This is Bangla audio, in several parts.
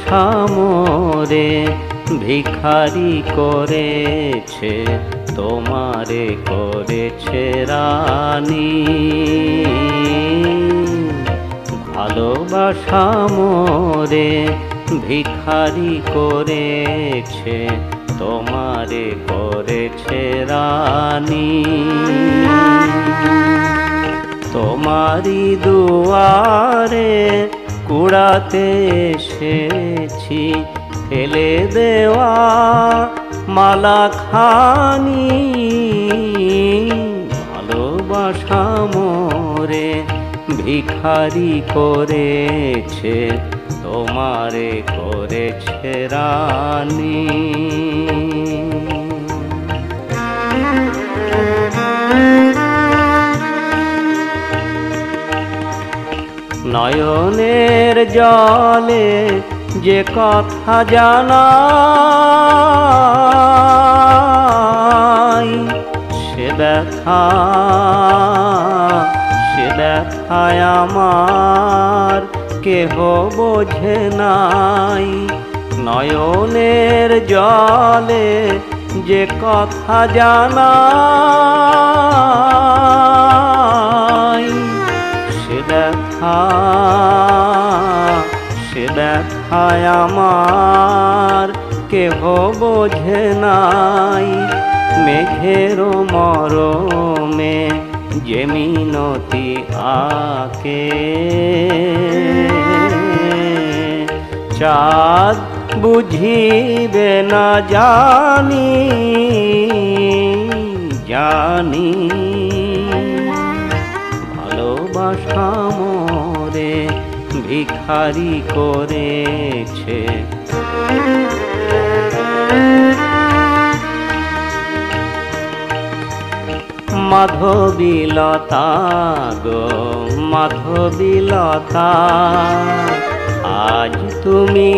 ভালোবাসা মোরে ভিখারি করেছে, তোমারে করেছে রানী। ভালোবাসা মোরে ভিখারি করেছে, তোমারে করেছে রানী। তোমারি দুয়ারে কুড়াতে এসেছি। ফেলে দেওয়া মালা খানি ভালোবাসা মোরে ভিখারি করেছে তোমারে করেছে রানী। নয়নের জলে যে কথা জানাই সে ব্যথা, সে ব্যথায় আমার কেহ বোঝে নাই। নয়নের জলে যে কথা জানাই সে ব্যথায় আমার কেহ বোঝে নাই। মেঘের মরমে যে মিনতি আকে। চাঁদ বুঝিবে না জানি জানি। ভালোবাসা মোরে ভিখারি করেছে। মাধবীলতা গো মাধবীলতা আজ তুমি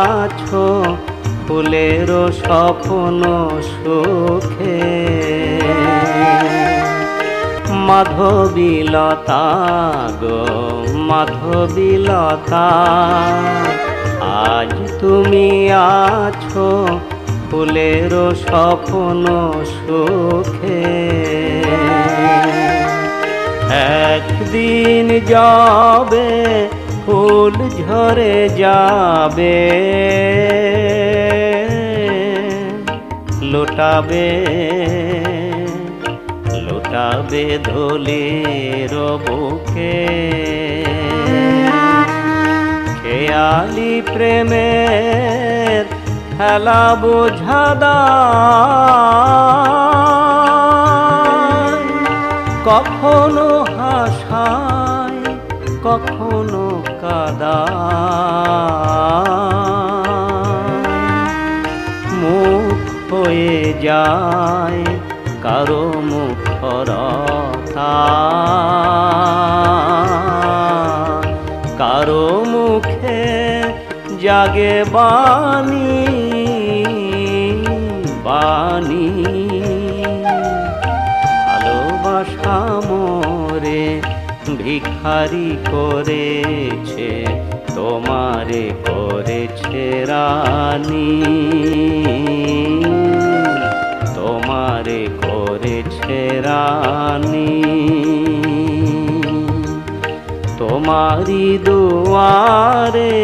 আছো ফুলের স্বপ্ন সুখে। মাধবীলতা গো, মাধবীলতা। আজ তুমি আছো ফুলের স্বপ্ন সুখে। একদিন যাবে ফুল ঝরে যাবে, লোটাবে লোটাবে ধুলির বুকে। খেয়ালি প্রেমের খেলা বোঝাদা কখনো হাসায় কখনো কাদা মুখ হয়ে যায় কারও মুখরতা কারও মুখে জাগে বাণী বাণী। ভালোবাসা মোরে ভিখারি করেছে, তোমারে করেছে রানী। তোমারে করেছে রানী। তোমারি দুয়ারে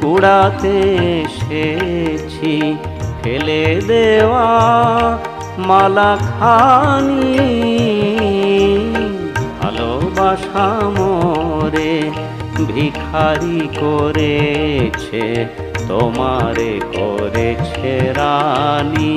কুড়াতে এসেছি, ফেলে দেওয়া মালা খানি ভালোবাসা মোরে ভিখারি করেছে, তোমারে করেছে রানী।